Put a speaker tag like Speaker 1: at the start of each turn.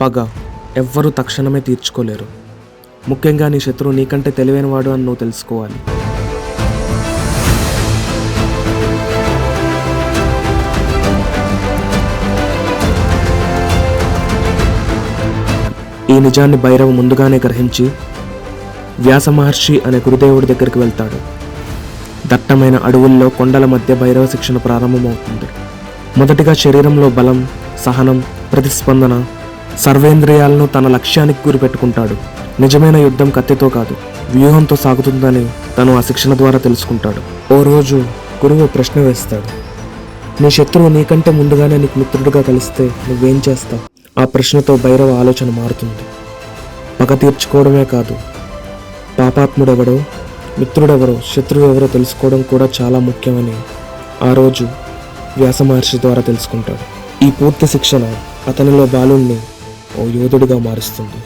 Speaker 1: పగ ఎవ్వరూ తక్షణమే తీర్చుకోలేరు. ముఖ్యంగా నీ శత్రువు నీకంటే తెలివైనవాడు అని నువ్వు తెలుసుకోవాలి. ఈ నిజాన్ని భైరవ ముందుగానే గ్రహించి వ్యాస మహర్షి అనే గురుదేవుడి దగ్గరికి వెళ్తాడు. దట్టమైన అడవుల్లో కొండల మధ్య భైరవ శిక్షణ ప్రారంభమవుతుంది. మొదటిగా శరీరంలో బలం సహనం ప్రతిస్పందన సర్వేంద్రియాలను తన లక్ష్యానికి గురిపెట్టుకుంటాడు. నిజమైన యుద్ధం కత్తితో కాదు వ్యూహంతో సాగుతుందని తను ఆ శిక్షణ ద్వారా తెలుసుకుంటాడు. ఓ రోజు గురువు ప్రశ్న వేస్తాడు. నీ శత్రువు నీకంటే ముందుగానే నీకు మిత్రుడిగా కలిస్తే నువ్వేం చేస్తావు? ఆ ప్రశ్నతో భైరవ ఆలోచన మారుతుంది. పగ తీర్చుకోవడమే కాదు పాపాత్ముడెవడో మిత్రుడెవరో శత్రువు ఎవరో తెలుసుకోవడం కూడా చాలా ముఖ్యమని ఆ రోజు వ్యాస మహర్షి ద్వారా తెలుసుకుంటాడు. ఈ పూర్తి శిక్షణ అతనిలో బాలుణ్ణి ఓ యోధుడిగా మారుస్తుంది.